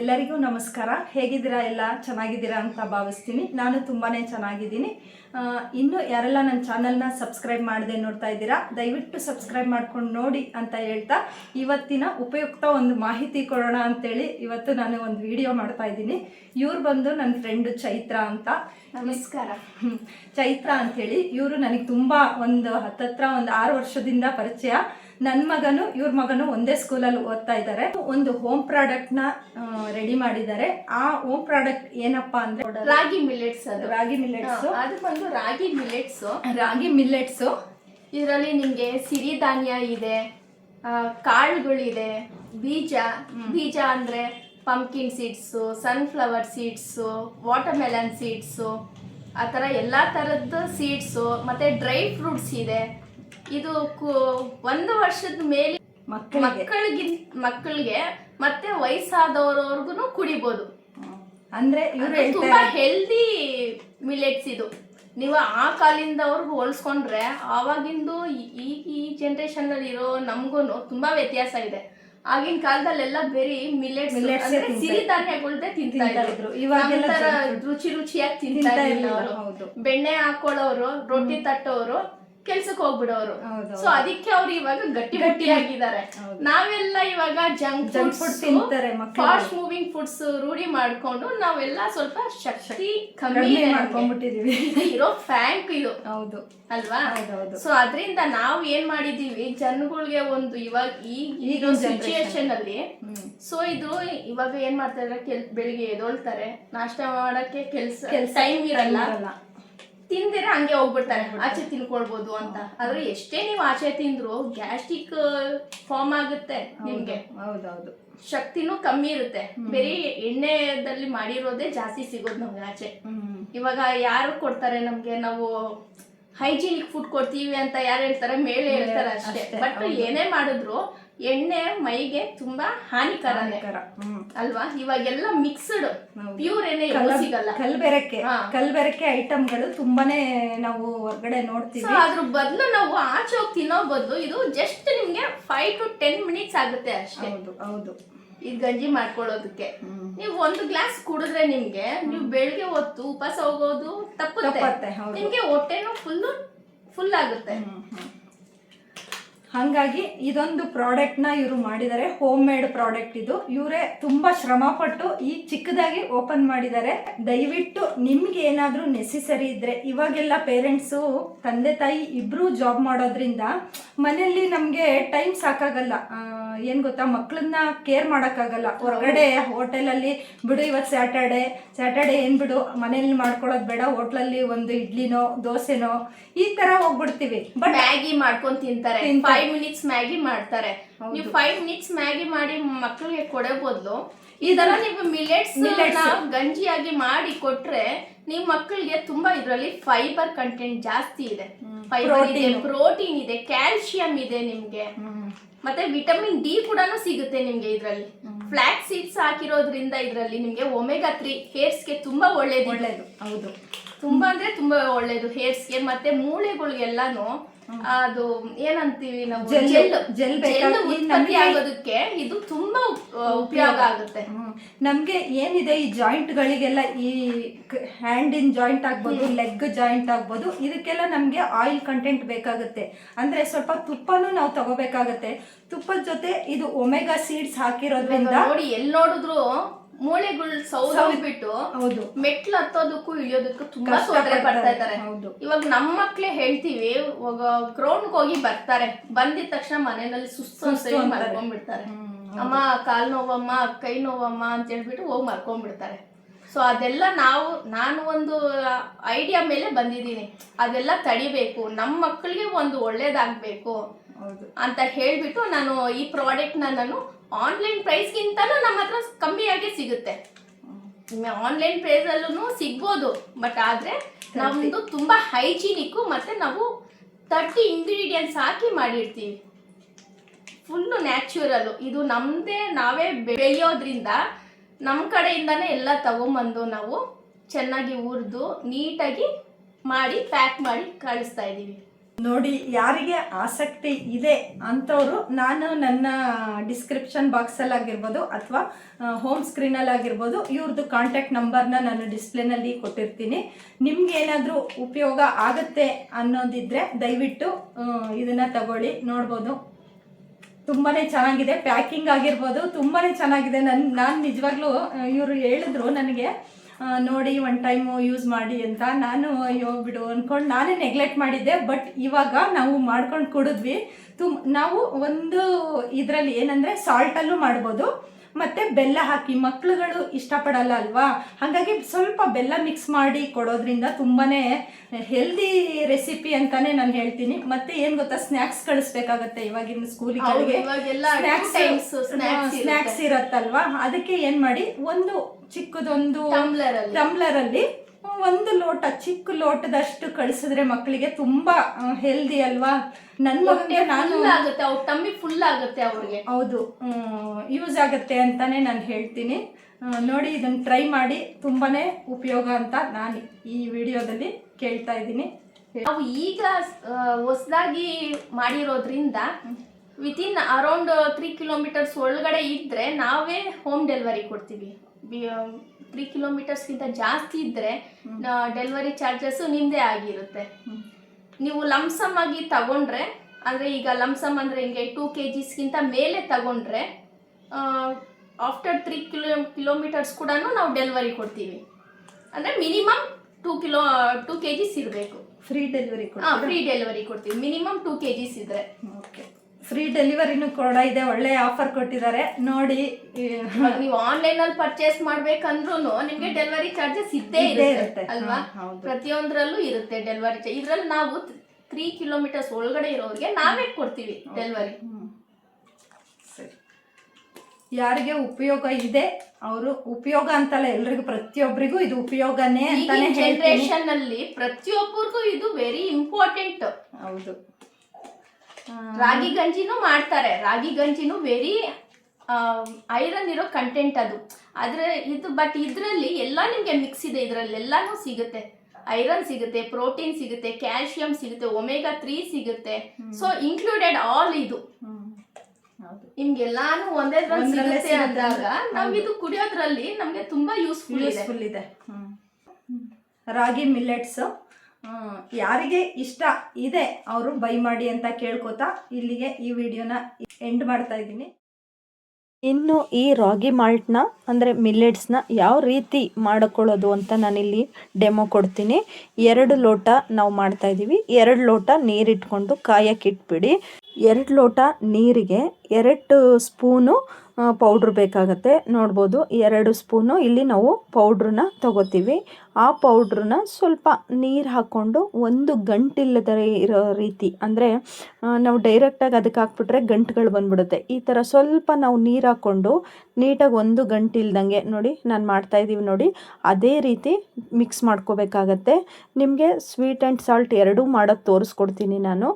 ಎಲ್ಲರಿಗೂ ನಮಸ್ಕಾರ. ಹೇಗಿದ್ದೀರಾ ಎಲ್ಲ? ಚೆನ್ನಾಗಿದ್ದೀರಾ ಅಂತ ಭಾವಿಸ್ತೀನಿ. ನಾನು ತುಂಬಾ ಚೆನ್ನಾಗಿದ್ದೀನಿ. ಇನ್ನು ಯಾರೆಲ್ಲ ನನ್ನ ಚಾನಲ್ನ ಸಬ್ಸ್ಕ್ರೈಬ್ ಮಾಡದೆ ನೋಡ್ತಾ ಇದ್ದೀರಾ ದಯವಿಟ್ಟು ಸಬ್ಸ್ಕ್ರೈಬ್ ಮಾಡ್ಕೊಂಡು ನೋಡಿ ಅಂತ ಹೇಳ್ತಾ ಇವತ್ತಿನ ಉಪಯುಕ್ತ ಒಂದು ಮಾಹಿತಿ ಕೊಡೋಣ ಅಂತೇಳಿ ಇವತ್ತು ನಾನು ಒಂದು ವಿಡಿಯೋ ಮಾಡ್ತಾ ಇದ್ದೀನಿ. ಇವ್ರು ಬಂದು ನನ್ನ ಫ್ರೆಂಡು ಚೈತ್ರ ಅಂತ. ನಮಸ್ಕಾರ. ಚೈತ್ರ ಅಂಥೇಳಿ ಇವರು ನನಗೆ ತುಂಬ ಒಂದು ಹತ್ತತ್ರ ಒಂದು ಆರು ವರ್ಷದಿಂದ ಪರಿಚಯ. ನನ್ನ ಮಗನು ಇವ್ರ ಮಗನು ಒಂದೇ ಸ್ಕೂಲಲ್ಲಿ ಓದ್ತಾ ಇದ್ದಾರೆ ಒಂದು ಹೋಮ್ ಪ್ರಾಡಕ್ಟ್ನ ರೆಡಿ ಮಾಡಿದ್ದಾರೆ ಆ ಹೋಮ್ ಪ್ರಾಡಕ್ಟ್ ಏನಪ್ಪಾ ಅಂದ್ರೆ ರಾಗಿ ಮಿಲೆಟ್ಸ್ ಅದು. ರಾಗಿ ಮಿಲೆಟ್ಸ್ ಅದಕ್ಕೊಂದು ರಾಗಿ ಮಿಲೆಟ್ಸ್ ರಾಗಿ ಮಿಲೆಟ್ಸ್ ಇದರಲ್ಲಿ ನಿಮ್ಗೆ ಸಿರಿಧಾನ್ಯ ಇದೆ ಕಾಳುಗಳಿದೆ ಬೀಜ. ಬೀಜ ಅಂದ್ರೆ pumpkin seeds sunflower seeds watermelon seeds ಆ ಥರ ಎಲ್ಲ ಥರದ್ದು ಸೀಡ್ಸು ಮತ್ತೆ ಡ್ರೈ ಫ್ರೂಟ್ಸ್ ಇದೆ. ಇದು ಒಂದು ವರ್ಷದ ಮೇಲೆ ಮಕ್ಕಳಿಗೆ. ಮಕ್ಕಳಿಗೆ ಮತ್ತೆ ವಯಸ್ಸಾದವರವರ್ಗು ಕುಡಿಬೋದು. ಅಂದ್ರೆ ತುಂಬಾ ಹೆಲ್ದಿ ಮಿಲೆಟ್ಸ್ ಇದು. ನೀವು ಆ ಕಾಲಿಂದವ್ರಿಗೆ ಹೋಲ್ಸ್ಕೊಂಡ್ರೆ ಆವಾಗಿಂದು ಈ- ಈ ಜನರೇಷನ್ ಅಲ್ಲಿ ಇರೋ ನಮಗೂ ತುಂಬಾ ವ್ಯತ್ಯಾಸ ಇದೆ. ಆಗಿನ ಕಾಲದಲ್ಲೆಲ್ಲ ಬೇರೆ ಮಿಲೆಟ್ಸ್ ಸಿರಿಧಾನ್ಯಗಳದ್ದೇ ತಿಂತಾ ಇದ್ರು. ಇದ್ರು. food. ರುಚಿ ರುಚಿಯಾಗಿ ತಿಂತಾ ಹೌದು. ಬೆಣ್ಣೆ ಹಾಕೊಳ್ಳೋರು ರೊಟ್ಟಿ ತಟ್ಟೋರು ಕೆಲ್ಸಕ್ಕೆ ಹೋಗ್ಬಿಡೋರು. ಹೌದು, ಸೊ ಅದಕ್ಕೆ ಅವ್ರು ಇವಾಗ ಗಟ್ಟಿ ಗಟ್ಟಿ ಆಗಿದ್ದಾರೆ ನಾವೆಲ್ಲ ಇವಾಗ ಜಂಕ್ ಜಂಕ್ ಫುಡ್ ತಿಂತಾರೆ. ಫಾಸ್ಟ್ ಮೂವಿಂಗ್ ಫುಡ್ಸ್ ರೂಢಿ ಮಾಡ್ಕೊಂಡು ನಾವೆಲ್ಲ ಸ್ವಲ್ಪ ಶಕ್ತಿ ಕಮ್ಮಿ ಕಡಿಮೆ ಮಾಡ್ಕೊಂಡ್ಬಿಟ್ಟಿದೀವಿ. ಇದು ಇರೋ ಫ್ಯಾಂಕ್ ಇದು. ಹೌದು. ಅಲ್ವಾ? ಹೌದೌದು. ಸೊ ಅದರಿಂದ ನಾವು ಏನ್ ಮಾಡಿದೀವಿ? ಜನಗಳಿಗೆ ಒಂದು ಇವಾಗ ಈಗ ಈಗಿನ ಈಗಿನ generation. ಸಿಚುಯೇಷನ್ ಅಲ್ಲಿ ಹ್ಮ್. ಸೊ ಇದು ಇವಾಗ ಏನ್ ಮಾಡ್ತಾರೆ ಕೆಲ್ ಬೆಳಿಗ್ಗೆ ಎದೊಳ್ತಾರೆ ನಾಷ್ಟ ಮಾಡಕ್ಕೆ ಕೆಲ್ಸ ಕೆಲ್ಸ ಟೈಮ್ ಇರಲ್ಲ. ಇರಲ್ಲ. ತಿಂದಿರ ಹಂಗೆ ಹೋಗ್ಬಿಡ್ತಾರೆ. ಆಚೆ ತಿನ್ಕೊಳ್ಬೋದು ಅಂತ. ಆದ್ರೆ ಎಷ್ಟೇ ನೀವು ಆಚೆ ತಿಂದ್ರು ಗ್ಯಾಸ್ಟ್ರಿಕ್ ಫಾರ್ಮ್ ಆಗುತ್ತೆ ನಿಮ್ಗೆ. ಹೌದೌದು. ಶಕ್ತಿನೂ ಕಮ್ಮಿ ಇರುತ್ತೆ. ಬರೀ ಎಣ್ಣೆದಲ್ಲಿ ಮಾಡಿರೋದೇ ಜಾಸ್ತಿ ಸಿಗೋದು ನಮ್ಗೆ ಆಚೆ. ಇವಾಗ ಯಾರು ಕೊಡ್ತಾರೆ ನಮ್ಗೆ? ನಾವು ಹೈಜೀನಿಕ್ ಫುಡ್ ಕೊಡ್ತೀವಿ ಅಂತ ಯಾರು ಹೇಳ್ತಾರೆ ಮೇಲೆ ಹೇಳ್ತಾರೆ ಅಷ್ಟೇ. ಬಟ್. ಏನೇ ಮಾಡಿದ್ರು ಎಣ್ಣೆ ಮೈಗೆ ತುಂಬಾ ಹಾನಿಕರ. ಅಲ್ವಾ? ಇವಾಗೆಲ್ಲ ಮಿಕ್ಸ್ಡ್. ಪ್ಯೂರ್ ಎಣ್ಣೆ ಸಿಗಲ್ಲ ಕಲ್ಬೆರಕೆ. ಕಲ್ಬೆರಕೆ ಐಟಮ್ಗಳು ತುಂಬಾನೇ ನಾವು ಹೊರಗಡೆ ನೋಡ್ತೀವಿ. ಅದ್ರ ಬದಲು ನಾವು ಆಚೆ ಹೋಗಿ ತಿನ್ನೋ ಬದಲು ಇದು ಜಸ್ಟ್ ನಿಮ್ಗೆ ಫೈವ್ ಟು ಟೆನ್ ಮಿನಿಟ್ಸ್ ಆಗುತ್ತೆ ಅಷ್ಟೇ. ಹೌದು ಈ ಗಂಜಿ ಮಾಡ್ಕೊಳ್ಳೋದಕ್ಕೆ. ನೀವು ಒಂದು ಗ್ಲಾಸ್ ಕುಡಿದ್ರೆ ನಿಮ್ಗೆ ನೀವು ಬೆಳಿಗ್ಗೆ ಹೊತ್ತು ಉಪವಾಸ ಹೋಗೋದು ತಪ್ಪು ತಪ್ಪುತ್ತೆ. ನಿಮ್ಗೆ ಹೊಟ್ಟೆನೂ ಫುಲ್ಲು ಫುಲ್ ಆಗುತ್ತೆ. ಹಾಗಾಗಿ ಇದೊಂದು ಪ್ರಾಡಕ್ಟ್ನ ಇವರು ಮಾಡಿದ್ದಾರೆ ಹೋಮ್ ಮೇಡ್ ಪ್ರಾಡಕ್ಟ್ ಇದು. ಇವರೇ ತುಂಬಾ ಶ್ರಮಪಟ್ಟು ಈ ಚಿಕ್ಕದಾಗಿ ಓಪನ್ ಮಾಡಿದ್ದಾರೆ ದಯವಿಟ್ಟು ನಿಮ್ಗೆ ಏನಾದ್ರೂ ನೆಸೆಸರಿ ಇದ್ರೆ ಇವಾಗೆಲ್ಲ ಪೇರೆಂಟ್ಸು ತಂದೆ ತಾಯಿ ಇಬ್ರು ಜಾಬ್ ಮಾಡೋದ್ರಿಂದ ಮನೆಯಲ್ಲಿ ನಮಗೆ ಟೈಮ್ ಸಾಕಾಗಲ್ಲ. ಏನ್ ಗೊತ್ತಾ ಮಕ್ಕಳನ್ನ ಕೇರ್ ಮಾಡೋಕ್ಕಾಗಲ್ಲ. ಹೊರಗಡೆ ಹೋಟೆಲಲ್ಲಿ ಬಿಡು ಇವತ್ತು ಸ್ಯಾಟರ್ಡೆ ಸ್ಯಾಟರ್ಡೆ ಏನ್ ಬಿಡು ಮನೇಲಿ ಮಾಡ್ಕೊಳ್ಳೋದು ಬೇಡ. ಹೋಟ್ಲಲ್ಲಿ ಒಂದು ಇಡ್ಲಿನೋ ದೋಸೆನೋ ಈ ತರ ಹೋಗ್ಬಿಡ್ತೀವಿ. ಬಟ್ ಮ್ಯಾಗಿ ಮಾಡ್ಕೊಂಡ್ ತಿಂತಾರೆ. ಫೈವ್ ಮಿನಿಟ್ಸ್ ಮ್ಯಾಗಿ ಮಾಡ್ತಾರೆ. ನೀವು ಫೈವ್ ಮಿನಿಟ್ಸ್ ಮ್ಯಾಗಿ ಮಾಡಿ ಮಕ್ಕಳಿಗೆ ಕೊಡೋ ಬದಲು ಈ ತರ ನೀವು ಮಿಲೆಟ್ಸ್. ಗಂಜಿಯಾಗಿ ಮಾಡಿ ಕೊಟ್ರೆ ನಿಮ್ ಮಕ್ಕಳಿಗೆ ತುಂಬಾ ಇದರಲ್ಲಿ ಫೈಬರ್ ಕಂಟೆಂಟ್ ಜಾಸ್ತಿ ಇದೆ. ಫೈಬರ್ ಇದೆ. ಪ್ರೋಟೀನ್ ಇದೆ ಕ್ಯಾಲ್ಸಿಯಂ ಇದೆ ನಿಮ್ಗೆ. ಮತ್ತೆ ವಿಟಮಿನ್ ಡಿ ಕೂಡ ಸಿಗುತ್ತೆ ನಿಮ್ಗೆ ಇದರಲ್ಲಿ. ಫ್ಲಾಕ್ ಸೀಡ್ಸ್ ಹಾಕಿರೋದ್ರಿಂದ ಇದರಲ್ಲಿ ನಿಮ್ಗೆ ಒಮೆಗಾ ತ್ರೀ ಹೇರ್ಸ್ಗೆ ತುಂಬಾ ಒಳ್ಳೇದು ಒಳ್ಳೇದು. ಹೌದು. ತುಂಬಾ ಅಂದ್ರೆ ತುಂಬಾ ಒಳ್ಳೇದು ಹೇರ್ಸ್ಗೆ ಮತ್ತೆ ಮೂಳೆಗಳಿಗೆಲ್ಲಾನು ಅದು ಏನಂತೀವಿ ನಾವು? ಜೆಲ್ ಜೆಲ್ ಬೇಕಾ- ಈ ಉತ್ಪತ್ತಿ ಆಗೋದಕ್ಕೆ ಇದು ತುಂಬಾ ಉಪಯೋಗ ಆಗುತ್ತೆ. ನಮ್ಗೆ ಏನಿದೆ ಈ ಜಾಯಿಂಟ್ ಗಳಿಗೆಲ್ಲ ಈ ಹ್ಯಾಂಡಿನ ಜಾಯಿಂಟ್ ಆಗ್ಬೋದು ಲೆಗ್ ಜಾಯಿಂಟ್ ಆಗ್ಬೋದು ಇದಕ್ಕೆಲ್ಲ ನಮ್ಗೆ ಆಯಿಲ್ ಕಂಟೆಂಟ್ ಬೇಕಾಗುತ್ತೆ. ಅಂದ್ರೆ ಸ್ವಲ್ಪ ತುಪ್ಪನೂ ನಾವು ತಗೋಬೇಕಾಗತ್ತೆ. ತುಪ್ಪದ ಜೊತೆ ಇದು ಒಮೆಗಾ ಸೀಡ್ಸ್ ಹಾಕಿರೋದ್ರಿಂದ ನೋಡಿ ಎಲ್ ನೋಡಿದ್ರು ಮೂಳೆಗಳು ಸೌದ್ಬಿಟ್ಟು ಹೌದು. ಮೆಟ್ಲು ಹತ್ತೋದಕ್ಕೂ ಇಳಿಯೋದಕ್ಕೂ ತುಂಬಾ ತೊಂದರೆ ಪಡ್ತಾ ಇದಾರೆ ಇದ್ದಾರೆ. ಹೌದು. ಇವಾಗ ನಮ್ಮ ಮಕ್ಳೇ ಹೇಳ್ತೀವಿ ಗ್ರೌಂಡ್ ಹೋಗಿ ಬರ್ತಾರೆ. ಬಂದಿದ ತಕ್ಷಣ ಮನೆಯಲ್ಲಿ ಸುಸ್ತು ಮರ್ಕೊಂಡ್ಬಿಡ್ತಾರೆ. ಅಮ್ಮ ಕಾಲ್ ನೋವಮ್ಮ ಕೈ ನೋವಮ್ಮ ಅಂತ ಹೇಳ್ಬಿಟ್ಟು ಹೋಗಿ ಮರ್ಕೊಂಡ್ಬಿಡ್ತಾರೆ. ಸೊ ಅದೆಲ್ಲ ನಾವು ನಾನು ಒಂದು ಐಡಿಯಾ ಮೇಲೆ ಬಂದಿದ್ದೀನಿ. ಅದೆಲ್ಲ ತಡಿಬೇಕು. ನಮ್ಮ ಮಕ್ಕಳಿಗೆ ಒಂದು ಒಳ್ಳೇದಾಗಬೇಕು ಅಂತ ಹೇಳ್ಬಿಟ್ಟು ನಾನು ಈ ಪ್ರಾಡಕ್ಟ್ನ ನಾನು ಆನ್ಲೈನ್ ಪ್ರೈಸ್ಗಿಂತಲೂ ನಮ್ಮ ಹತ್ರ ಕಮ್ಮಿಯಾಗಿ ಸಿಗುತ್ತೆ. ಆನ್ಲೈನ್ ಪ್ರೈಸಲ್ಲೂ ಸಿಗ್ಬೋದು ಬಟ್ ಆದರೆ ನಮ್ಮದು ತುಂಬ ಹೈಜೀನಿಕ್ಕು ಮತ್ತು ನಾವು ತರ್ಟಿ ಇಂಗ್ರೀಡಿಯೆಂಟ್ಸ್ ಹಾಕಿ ಮಾಡಿರ್ತೀವಿ. ಫುಲ್ಲು ನ್ಯಾಚುರಲ್ ಇದು ನಮ್ಮದೇ ನಾವೇ ಬೆಳೆಯೋದ್ರಿಂದ ನಮ್ಮ ಕಡೆಯಿಂದನೇ ಎಲ್ಲ ತಗೊಂಬಂದು ನಾವು ಚೆನ್ನಾಗಿ ಹುರಿದು ನೀಟಾಗಿ ಮಾಡಿ ಪ್ಯಾಕ್ ಮಾಡಿ ಕಳಿಸ್ತಾ ಇದ್ದೀವಿ ನೋಡಿ, ಯಾರಿಗೆ ಆಸಕ್ತಿ ಇದೆ ಅಂಥವ್ರು ನಾನು ನನ್ನ ಡಿಸ್ಕ್ರಿಪ್ಷನ್ ಬಾಕ್ಸಲ್ಲಿ ಆಗಿರ್ಬೋದು ಅಥವಾ ಹೋಮ್ ಸ್ಕ್ರೀನಲ್ಲಿ ಆಗಿರ್ಬೋದು ಇವ್ರದ್ದು ಕಾಂಟ್ಯಾಕ್ಟ್ ನಂಬರ್ನ ನಾನು ಡಿಸ್ಪ್ಲೇನಲ್ಲಿ ಕೊಟ್ಟಿರ್ತೀನಿ. ನಿಮ್ಗೆ ಏನಾದರೂ ಉಪಯೋಗ ಆಗುತ್ತೆ ಅನ್ನೋದಿದ್ರೆ ದಯವಿಟ್ಟು ಇದನ್ನು ತಗೊಳ್ಳಿ. ನೋಡ್ಬೋದು. ತುಂಬಾ ಚೆನ್ನಾಗಿದೆ. ಪ್ಯಾಕಿಂಗ್ ಆಗಿರ್ಬೋದು. ತುಂಬಾ ಚೆನ್ನಾಗಿದೆ. ನನ್ನ ನಾನು ನಿಜವಾಗ್ಲೂ ಇವರು ಹೇಳಿದ್ರು ನನಗೆ ನೋಡಿ ಒನ್ ಟೈಮು ಯೂಸ್ ಮಾಡಿ ಅಂತ ನಾನು ಅಯ್ಯೋ ಬಿಡು ಅಂದ್ಕೊಂಡು ನಾನೇ ನೆಗ್ಲೆಕ್ಟ್ ಮಾಡಿದ್ದೆ. ಬಟ್ ಇವಾಗ ನಾವು ಮಾಡ್ಕೊಂಡು ಕುಡಿದ್ವಿ. ತುಂಬ ನಾವು ಒಂದು ಇದರಲ್ಲಿ ಏನಂದರೆ ಸಾಲ್ಟಲ್ಲೂ ಮಾಡ್ಬೋದು. ಮತ್ತು ಬೆಲ್ಲ ಹಾಕಿ ಮಕ್ಳುಗಳು ಇಷ್ಟಪಡಲ್ಲ ಅಲ್ವಾ? ಹಾಗಾಗಿ ಸ್ವಲ್ಪ ಬೆಲ್ಲ ಮಿಕ್ಸ್ ಮಾಡಿ ಕೊಡೋದ್ರಿಂದ ತುಂಬಾ ಹೆಲ್ದಿ ರೆಸಿಪಿ ಅಂತಾನೆ ನಾನು ಹೇಳ್ತೀನಿ. ಮತ್ತೆ ಏನು ಗೊತ್ತಾ ಸ್ನ್ಯಾಕ್ಸ್ ಕಳಿಸ್ಬೇಕಾಗತ್ತೆ ಇವಾಗಿನ ಸ್ಕೂಲಿಗಳಿಗೆ ಸ್ನ್ಯಾಕ್ಸ್ ಇರತ್ತಲ್ವಾ? ಅದಕ್ಕೆ ಏನ್ ಮಾಡಿ ಒಂದು ಚಿಕ್ಕದೊಂದು ಟಂಬ್ಲರ್ ಅಲ್ಲಿ ಒಂದು ಲೋಟ ಚಿಕ್ಕ ಲೋಟದಷ್ಟು ಕಳಿಸಿದ್ರೆ ಮಕ್ಕಳಿಗೆ ತುಂಬಾ ಹೆಲ್ದಿ ಅಲ್ವಾ? ನನ್ನ ಮಗನಿಗೆ ನಾನು ಆಗುತ್ತೆ ಅವ್ರ ಟಮ್ಮಿ ಫುಲ್ ಆಗುತ್ತೆ ಅವ್ರಿಗೆ. ಹೌದು ಯೂಸ್ ಆಗುತ್ತೆ ಅಂತಾನೆ ನಾನು ಹೇಳ್ತೀನಿ. ನೋಡಿ ಇದನ್ನು ಟ್ರೈ ಮಾಡಿ ತುಂಬಾನೇ ಉಪಯೋಗ ಅಂತ ನಾನು ಈ ವಿಡಿಯೋದಲ್ಲಿ ಕೇಳ್ತಾ ಇದ್ದೀನಿ. ನಾವು ಈಗ ಹೊಸದಾಗಿ ಮಾಡಿರೋದ್ರಿಂದ ವಿತಿನ್ ಅರೌಂಡ್ ತ್ರೀ ಕಿಲೋಮೀಟರ್ಸ್ ಒಳಗಡೆ ಇದ್ದರೆ ನಾವೇ ಹೋಮ್ ಡೆಲಿವರಿ ಕೊಡ್ತೀವಿ. ತ್ರೀ ಕಿಲೋಮೀಟರ್ಸ್ಗಿಂತ ಜಾಸ್ತಿ ಇದ್ದರೆ ಡೆಲಿವರಿ ಚಾರ್ಜಸ್ಸು ನಿಮ್ಮದೇ ಆಗಿರುತ್ತೆ. ನೀವು ಲಮ್ಸಮ್ ಆಗಿ ತಗೊಂಡ್ರೆ ಅಂದರೆ ಈಗ ಲಮ್ಸಮ್ ಅಂದರೆ ಹಿಂಗೆ ಟೂ ಕೆ ಜಿಸ್ಗಿಂತ ಮೇಲೆ ತಗೊಂಡ್ರೆ ಆಫ್ಟರ್ ತ್ರೀ ಕಿಲೋ ಕಿಲೋಮೀಟರ್ಸ್ ಕೂಡ ನಾವು ಡೆಲಿವರಿ ಕೊಡ್ತೀವಿ. ಅಂದರೆ minimum two kilo two K Gs ಇರಬೇಕು. ಫ್ರೀ ಡೆಲಿವರಿ ಹಾಂ ಫ್ರೀ ಡೆಲಿವರಿ ಕೊಡ್ತೀವಿ. ಮಿನಿಮಮ್ ಟೂ ಕೆ ಜಿಸ್ ಇದ್ದರೆ ಓಕೆ ಫ್ರೀ ಡೆಲಿವರಿನೂ ಕೂಡ ಇದೆ ಒಳ್ಳೆ ಆಫರ್ ಕೊಟ್ಟಿದ್ದಾರೆ. ನೋಡಿ ಇವಾಗ ನೀವು ಆನ್ಲೈನ್ ಅಲ್ಲಿ ಪರ್ಚೇಸ್ ಮಾಡ್ಬೇಕಂದ್ರೂ ನಿಮ್ಗೆ ಡೆಲಿವರಿ ಚಾರ್ಜಸ್ ಇದ್ದೇ ಇದೆ ಇರುತ್ತೆ ಇರುತ್ತೆ. ಅಲ್ವಾ? ಹಾ, ಹೌದು. ಪ್ರತಿಯೊಂದರಲ್ಲೂ ಇರುತ್ತೆ ಡೆಲಿವರಿ ಚಾರ್ಜ್ ಇದ್ರಲ್ಲಿ ನಾವು ತ್ರೀ ಕಿಲೋಮೀಟರ್ಸ್ ಒಳಗಡೆ ಇರೋರಿಗೆ ನಾವೇ ಕೊಡ್ತೀವಿ ಡೆಲಿವರಿ ಹ್ಮ್. ಸರಿ. ಯಾರಿಗೆ ಉಪಯೋಗ ಇದೆ ಅವರು ಉಪಯೋಗ ಅಂತಲ್ಲ ಎಲ್ರಿಗೂ ಪ್ರತಿಯೊಬ್ಬರಿಗೂ ಇದು ಉಪಯೋಗನೇ ಅಂತಾನೆ ಈಗಿನ ಹೇಳ್ತೀನಿ. ಜನರೇಷನ್ ಅಲ್ಲಿ ಪ್ರತಿಯೊಬ್ಬರಿಗೂ ಇದು ವೆರಿ ಇಂಪಾರ್ಟೆಂಟ್ ಹೌದು. ರಾಗಿ ಗಂಜಿನೂ ಮಾಡ್ತಾರೆ. ರಾಗಿ ಗಂಜಿನೂ ವೆರಿ ಐರನ್ ಇರೋ ಕಂಟೆಂಟ್ ಅದು. ಆದ್ರೆ ಇದು ಬಟ್ ಇದರಲ್ಲಿ ಎಲ್ಲ ನಿಮಗೆ ಮಿಕ್ಸ್ ಇದೆ. ಇದರಲ್ಲಿ ಎಲ್ಲಾನು ಸಿಗುತ್ತೆ. ಐರನ್ ಸಿಗುತ್ತೆ ಪ್ರೋಟೀನ್ ಸಿಗುತ್ತೆ ಕ್ಯಾಲ್ಸಿಯಂ ಸಿಗುತ್ತೆ ಒಮೆಗಾ ತ್ರೀ ಸಿಗುತ್ತೆ. ಸೊ ಇನ್ಕ್ಲೂಡೆಡ್ ಆಲ್ ಇದು. ನಿಮ್ಗೆಲ್ಲಾನು ಒಂದೇ ಸಿಗುತ್ತೆ ಅಂದಾಗ ನಾವ್ ಇದು ಕುಡಿಯೋದ್ರಲ್ಲಿ ನಮ್ಗೆ ತುಂಬಾ ಯೂಸ್ಫುಲ್ ಇದೆ. ಯೂಸ್ಫುಲ್ ಇದೆ. ರಾಗಿ ಮಿಲ್ಲೆಟ್ಸ್ ಯಾರಿಗೆ ಇಷ್ಟ ಇದೆ, ಅವರು ಬೈ ಮಾಡಿ ಅಂತ ಕೇಳ್ಕೊತಾ ಇಲ್ಲಿಗೆ ಈ ವಿಡಿಯೋನ ಎಂಡ್ ಮಾಡ್ತಾ ಇದ್ದೀನಿ. ಇನ್ನು ಈ ರಾಗಿ ಮಾಲ್ಟ್ನ, ಅಂದರೆ ಮಿಲ್ಲೆಟ್ಸ್ನ ಯಾವ ರೀತಿ ಮಾಡಿಕೊಳ್ಳೋದು ಅಂತ ನಾನಿಲ್ಲಿ ಡೆಮೋ ಕೊಡ್ತೀನಿ. ಎರಡು ಲೋಟ ನಾವು ಮಾಡ್ತಾ ಇದ್ದೀವಿ. ಎರಡು ಲೋಟ ನೀರಿಟ್ಕೊಂಡು ಕಾಯಕ್ಕಿಟ್ಬಿಡಿ ಎರಡು ಲೋಟ ನೀರಿಗೆ ಎರಡು ಸ್ಪೂನು ಪೌಡ್ರ್ ಬೇಕಾಗತ್ತೆ. ನೋಡ್ಬೋದು, ಎರಡು ಸ್ಪೂನು ಇಲ್ಲಿ ನಾವು ಪೌಡ್ರನ್ನ ತಗೋತೀವಿ. ಆ ಪೌಡ್ರನ್ನ ಸ್ವಲ್ಪ ನೀರು ಹಾಕ್ಕೊಂಡು ಒಂದು ಗಂಟಿಲ್ಲದ ಇರೋ ರೀತಿ, ಅಂದರೆ ನಾವು ಡೈರೆಕ್ಟಾಗಿ ಅದಕ್ಕೆ ಹಾಕ್ಬಿಟ್ರೆ ಗಂಟುಗಳು ಬಂದ್ಬಿಡುತ್ತೆ. ಈ ಥರ ಸ್ವಲ್ಪ ನಾವು ನೀರು ಹಾಕ್ಕೊಂಡು ನೀಟಾಗಿ ಒಂದು ಗಂಟಿಲ್ದಂಗೆ ನೋಡಿ, ನಾನು ಮಾಡ್ತಾಯಿದ್ದೀವಿ ನೋಡಿ, ಅದೇ ರೀತಿ ಮಿಕ್ಸ್ ಮಾಡ್ಕೋಬೇಕಾಗತ್ತೆ. ನಿಮಗೆ ಸ್ವೀಟ್ ಆ್ಯಂಡ್ ಸಾಲ್ಟ್ ಎರಡೂ ಮಾಡೋದು ತೋರಿಸ್ಕೊಡ್ತೀನಿ ನಾನು.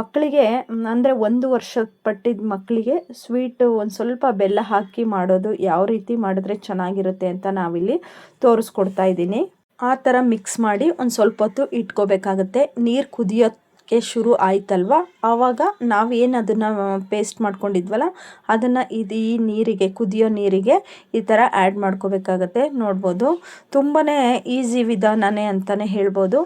ಮಕ್ಕಳಿಗೆ ಅಂದರೆ ಒಂದು ವರ್ಷ ಪಟ್ಟಿದ ಮಕ್ಕಳಿಗೆ ಸ್ವೀಟು ಒಂದು ಸ್ವಲ್ಪ ಬೆಲ್ಲ ಹಾಕಿ ಮಾಡೋದು ಯಾವ ರೀತಿ ಮಾಡಿದ್ರೆ ಚೆನ್ನಾಗಿರುತ್ತೆ ಅಂತ ನಾವಿಲ್ಲಿ ತೋರಿಸ್ಕೊಡ್ತಾ ಇದ್ದೀನಿ. ಆ ಥರ ಮಿಕ್ಸ್ ಮಾಡಿ ಒಂದು ಸ್ವಲ್ಪ ಹೊತ್ತು ಇಟ್ಕೋಬೇಕಾಗತ್ತೆ. ನೀರು ಕುದಿಯೋಕ್ಕೆ ಶುರು ಆಯ್ತಲ್ವ? ಆವಾಗ ನಾವೇನು ಅದನ್ನು ಪೇಸ್ಟ್ ಮಾಡ್ಕೊಂಡಿದ್ವಲ್ಲ, ಅದನ್ನು ಇದು ಈ ನೀರಿಗೆ, ಕುದಿಯೋ ನೀರಿಗೆ ಈ ಥರ ಆ್ಯಡ್ ಮಾಡ್ಕೋಬೇಕಾಗತ್ತೆ. ನೋಡ್ಬೋದು. ತುಂಬಾ ಈಸಿ ವಿಧಾನನೇ ಅಂತಲೇ ಹೇಳ್ಬೋದು.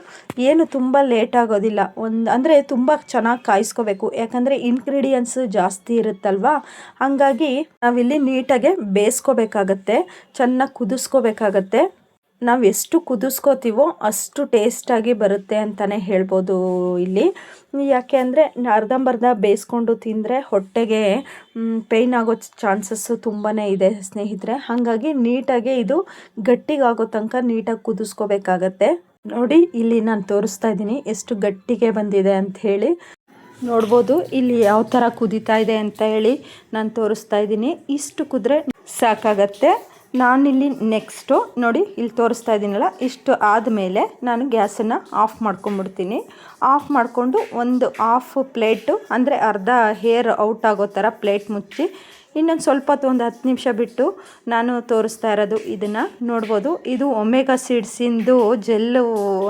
ಏನು ತುಂಬ ಲೇಟ್ ಆಗೋದಿಲ್ಲ. ಒಂದು, ಅಂದರೆ ತುಂಬ ಚೆನ್ನಾಗಿ ಕಾಯಿಸ್ಕೋಬೇಕು. ಯಾಕಂದರೆ ಇನ್ಗ್ರೀಡಿಯೆಂಟ್ಸು ಜಾಸ್ತಿ ಇರುತ್ತಲ್ವಾ? ಹಾಗಾಗಿ ನಾವಿಲ್ಲಿ ನೀಟಾಗೆ ಬೇಯಿಸ್ಕೋಬೇಕಾಗತ್ತೆ. ಚೆನ್ನಾಗಿ ಕುದಿಸ್ಕೋಬೇಕಾಗತ್ತೆ. ನಾವು ಎಷ್ಟು ಕುದಿಸ್ಕೋತೀವೋ ಅಷ್ಟು ಟೇಸ್ಟಾಗಿ ಬರುತ್ತೆ ಅಂತಲೇ ಹೇಳ್ಬೋದು ಇಲ್ಲಿ. ಯಾಕೆ ಅಂದರೆ ಅರ್ಧಂಬರ್ಧ ಬೇಯಿಸ್ಕೊಂಡು ತಿಂದರೆ ಹೊಟ್ಟೆಗೆ ಪೇಯ್ನ್ ಆಗೋ ಚಾನ್ಸಸ್ಸು ತುಂಬಾ ಇದೆ ಸ್ನೇಹಿತರೆ. ಹಾಗಾಗಿ ನೀಟಾಗಿ ಇದು ಗಟ್ಟಿಗಾಗೋ ತನಕ ನೀಟಾಗಿ ಕುದಿಸ್ಕೋಬೇಕಾಗತ್ತೆ. ನೋಡಿ, ಇಲ್ಲಿ ನಾನು ತೋರಿಸ್ತಾ ಇದ್ದೀನಿ ಎಷ್ಟು ಗಟ್ಟಿಗೆ ಬಂದಿದೆ ಅಂತ ಹೇಳಿ. ನೋಡ್ಬೋದು ಇಲ್ಲಿ ಯಾವ ಥರ ಕುದೀತಾ ಇದೆ ಅಂತ ಹೇಳಿ ನಾನು ತೋರಿಸ್ತಾ ಇದ್ದೀನಿ. ಇಷ್ಟು ಕುದ್ರೆ ಸಾಕಾಗತ್ತೆ. ನಾನಿಲ್ಲಿ ನೆಕ್ಸ್ಟು ನೋಡಿ ಇಲ್ಲಿ ತೋರಿಸ್ತಾ ಇದ್ದೀನಲ್ಲ, ಇಷ್ಟು ಆದಮೇಲೆ ನಾನು ಗ್ಯಾಸನ್ನು ಆಫ್ ಮಾಡ್ಕೊಂಬಿಡ್ತೀನಿ. ಆಫ್ ಮಾಡಿಕೊಂಡು ಒಂದು ಆಫ್ ಪ್ಲೇಟು ಅಂದರೆ ಅರ್ಧ ಹೇರ್ ಔಟ್ ಆಗೋ ಥರ ಪ್ಲೇಟ್ ಮುಚ್ಚಿ ಇನ್ನೊಂದು ಸ್ವಲ್ಪ ಹೊತ್ತು ಒಂದು ಹತ್ತು ನಿಮಿಷ ಬಿಟ್ಟು ನಾನು ತೋರಿಸ್ತಾ ಇರೋದು ಇದನ್ನು ನೋಡ್ಬೋದು. ಇದು ಒಮೆಗಾ ಸೀಡ್ಸಿಂದು ಜೆಲ್ಲು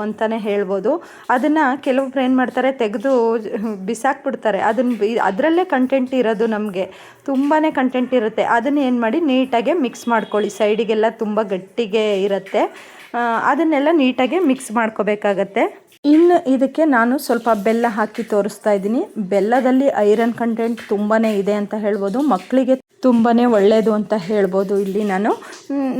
ಅಂತಲೇ ಹೇಳ್ಬೋದು. ಅದನ್ನು ಕೆಲವೊಬ್ರು ಏನು ಮಾಡ್ತಾರೆ, ತೆಗೆದು ಬಿಸಾಕ್ಬಿಡ್ತಾರೆ. ಅದನ್ನು ಅದರಲ್ಲೇ ಕಂಟೆಂಟ್ ಇರೋದು ನಮಗೆ. ತುಂಬಾ ಕಂಟೆಂಟ್ ಇರುತ್ತೆ. ಅದನ್ನು ಏನು ಮಾಡಿ ನೀಟಾಗಿ ಮಿಕ್ಸ್ ಮಾಡ್ಕೊಳ್ಳಿ. ಸೈಡಿಗೆಲ್ಲ ತುಂಬ ಗಟ್ಟಿಗೆ ಇರುತ್ತೆ. ಅದನ್ನೆಲ್ಲ ನೀಟಾಗಿ ಮಿಕ್ಸ್ ಮಾಡ್ಕೋಬೇಕಾಗತ್ತೆ. ಇನ್ನು ಇದಕ್ಕೆ ನಾನು ಸ್ವಲ್ಪ ಬೆಲ್ಲ ಹಾಕಿ ತೋರಿಸ್ತಾ ಇದ್ದೀನಿ. ಬೆಲ್ಲದಲ್ಲಿ ಐರನ್ ಕಂಟೆಂಟ್ ತುಂಬಾ ಇದೆ ಅಂತ ಹೇಳ್ಬೋದು. ಮಕ್ಕಳಿಗೆ ತುಂಬಾ ಒಳ್ಳೆಯದು ಅಂತ ಹೇಳ್ಬೋದು ಇಲ್ಲಿ ನಾನು.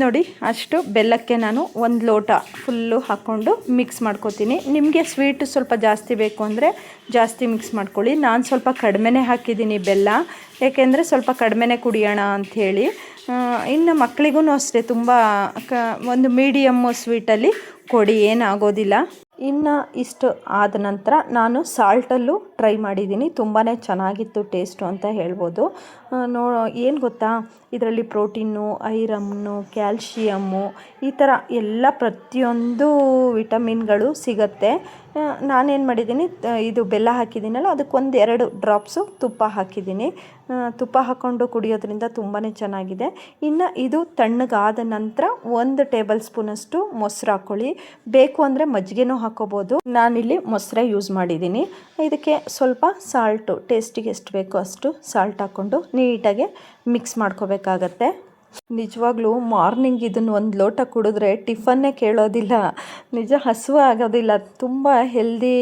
ನೋಡಿ, ಅಷ್ಟು ಬೆಲ್ಲಕ್ಕೆ ನಾನು ಒಂದು ಲೋಟ ಫುಲ್ಲು ಹಾಕ್ಕೊಂಡು ಮಿಕ್ಸ್ ಮಾಡ್ಕೊತೀನಿ. ನಿಮಗೆ ಸ್ವೀಟ್ ಸ್ವಲ್ಪ ಜಾಸ್ತಿ ಬೇಕು ಅಂದರೆ ಜಾಸ್ತಿ ಮಿಕ್ಸ್ ಮಾಡ್ಕೊಳ್ಳಿ. ನಾನು ಸ್ವಲ್ಪ ಕಡಿಮೆನೇ ಹಾಕಿದ್ದೀನಿ ಬೆಲ್ಲ. ಏಕೆಂದರೆ ಸ್ವಲ್ಪ ಕಡಿಮೆನೇ ಕುಡಿಯೋಣ ಅಂಥೇಳಿ ಇನ್ನು ಮಕ್ಕಳಿಗೂ ಅಷ್ಟೇ, ತುಂಬ ಕ, ಒಂದು ಮೀಡಿಯಮ್ಮು ಸ್ವೀಟಲ್ಲಿ ಕೊಡಿ, ಏನಾಗೋದಿಲ್ಲ. ಇನ್ನು ಇಷ್ಟು ಆದ ನಂತರ ನಾನು ಸಾಲ್ಟಲ್ಲೂ ಟ್ರೈ ಮಾಡಿದ್ದೀನಿ. ತುಂಬಾ ಚೆನ್ನಾಗಿತ್ತು, ಟೇಸ್ಟು ಅಂತ ಹೇಳ್ಬೋದು. ನೋ, ಏನು ಗೊತ್ತಾ? ಇದರಲ್ಲಿ ಪ್ರೋಟೀನು, ಐರಮ್ನು, ಕ್ಯಾಲ್ಶಿಯಮ್ಮು, ಈ ಥರ ಎಲ್ಲ ಪ್ರತಿಯೊಂದು ವಿಟಮಿನ್ಗಳು ಸಿಗತ್ತೆ. ನಾನೇನು ಮಾಡಿದ್ದೀನಿ ಇದು ಬೆಲ್ಲ ಹಾಕಿದ್ದೀನಲ್ಲ ಅದಕ್ಕೊಂದು ಎರಡು ಡ್ರಾಪ್ಸು ತುಪ್ಪ ಹಾಕಿದ್ದೀನಿ. ತುಪ್ಪ ಹಾಕ್ಕೊಂಡು ಕುಡಿಯೋದ್ರಿಂದ ತುಂಬಾ ಚೆನ್ನಾಗಿದೆ. ಇನ್ನು ಇದು ತಣ್ಣಗಾದ ನಂತರ ಒಂದು ಟೇಬಲ್ ಸ್ಪೂನಷ್ಟು ಮೊಸರು ಹಾಕ್ಕೊಳ್ಳಿ. ಬೇಕು ಅಂದರೆ ಮಜ್ಜಿಗೆನೂ ಹಾಕ್ಕೋಬೋದು. ನಾನಿಲ್ಲಿ ಮೊಸರೇ ಯೂಸ್ ಮಾಡಿದ್ದೀನಿ. ಇದಕ್ಕೆ ಸ್ವಲ್ಪ ಸಾಲ್ಟು, ಟೇಸ್ಟಿಗೆ ಎಷ್ಟು ಬೇಕೋ ಅಷ್ಟು ಸಾಲ್ಟ್ ಹಾಕ್ಕೊಂಡು ನೀಟಾಗಿ ಮಿಕ್ಸ್ ಮಾಡ್ಕೋಬೇಕಾಗತ್ತೆ. ನಿಜವಾಗ್ಲೂ ಮಾರ್ನಿಂಗ್ ಇದನ್ನು ಒಂದು ಲೋಟ ಕುಡಿದ್ರೆ ಟಿಫನ್ನೇ ಕೇಳೋದಿಲ್ಲ. ನಿಜ ಹಸಿವು ಆಗೋದಿಲ್ಲ. ತುಂಬ ಹೆಲ್ದಿ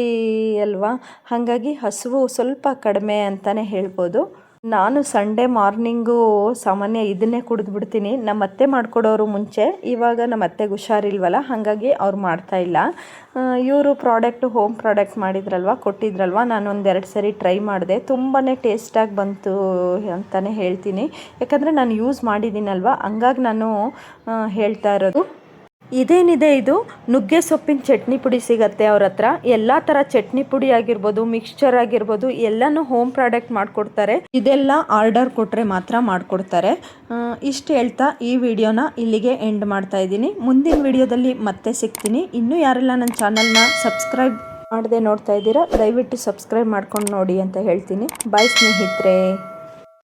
ಅಲ್ವಾ? ಹಾಗಾಗಿ ಹಸಿವು ಸ್ವಲ್ಪ ಕಡಿಮೆ ಅಂತಲೇ ಹೇಳ್ಬೋದು. ನಾನು ಸಂಡೇ ಮಾರ್ನಿಂಗು ಸಾಮಾನ್ಯ ಇದನ್ನೇ ಕುಡಿದ್ಬಿಡ್ತೀನಿ ನಮ್ಮ ಅತ್ತೆ ಮಾಡಿಕೊಡೋರು ಮುಂಚೆ. ಇವಾಗ ನಮ್ಮ ಅತ್ತೆಗೆ ಹುಷಾರಿಲ್ವಲ್ಲ, ಹಾಗಾಗಿ ಅವ್ರು ಮಾಡ್ತಾ ಇಲ್ಲ. ಇವರು ಪ್ರಾಡಕ್ಟ್ ಹೋಮ್ ಪ್ರಾಡಕ್ಟ್ ಮಾಡಿದ್ರಲ್ವ, ಕೊಟ್ಟಿದ್ರಲ್ವ ನಾನು ಒಂದೆರಡು ಸರಿ ಟ್ರೈ ಮಾಡಿದೆ. ತುಂಬಾ ಟೇಸ್ಟಾಗಿ ಬಂತು ಅಂತಲೇ ಹೇಳ್ತೀನಿ. ಯಾಕಂದರೆ ನಾನು ಯೂಸ್ ಮಾಡಿದ್ದೀನಲ್ವ, ಹಂಗಾಗಿ ನಾನು ಹೇಳ್ತಾ ಇರೋದು. ಇದೇನಿದೆ ಇದು? ನುಗ್ಗೆ ಸೊಪ್ಪಿನ ಚಟ್ನಿ ಪುಡಿ ಸಿಗತ್ತೆ ಅವ್ರ ಹತ್ರ. ಎಲ್ಲ ಥರ ಚಟ್ನಿ ಪುಡಿ ಆಗಿರ್ಬೋದು ಮಿಕ್ಸ್ಚರ್ ಆಗಿರ್ಬೋದು, ಎಲ್ಲನೂ ಹೋಮ್ ಪ್ರಾಡಕ್ಟ್ ಮಾಡಿಕೊಡ್ತಾರೆ. ಇದೆಲ್ಲ ಆರ್ಡರ್ ಕೊಟ್ಟರೆ ಮಾತ್ರ ಮಾಡಿಕೊಡ್ತಾರೆ. ಇಷ್ಟು ಹೇಳ್ತಾ ಈ ವಿಡಿಯೋನ ಇಲ್ಲಿಗೆ ಎಂಡ್ ಮಾಡ್ತಾ ಇದ್ದೀನಿ. ಮುಂದಿನ ವಿಡಿಯೋದಲ್ಲಿ ಮತ್ತೆ ಸಿಗ್ತೀನಿ. ಇನ್ನೂ ಯಾರೆಲ್ಲ ನನ್ನ ಚಾನಲ್ನ ಸಬ್ಸ್ಕ್ರೈಬ್ ಮಾಡದೆ ನೋಡ್ತಾ ಇದ್ದೀರಾ, ದಯವಿಟ್ಟು ಸಬ್ಸ್ಕ್ರೈಬ್ ಮಾಡ್ಕೊಂಡು ನೋಡಿ ಅಂತ ಹೇಳ್ತೀನಿ. ಬಾಯ್ ಸ್ನೇಹಿತರೆ.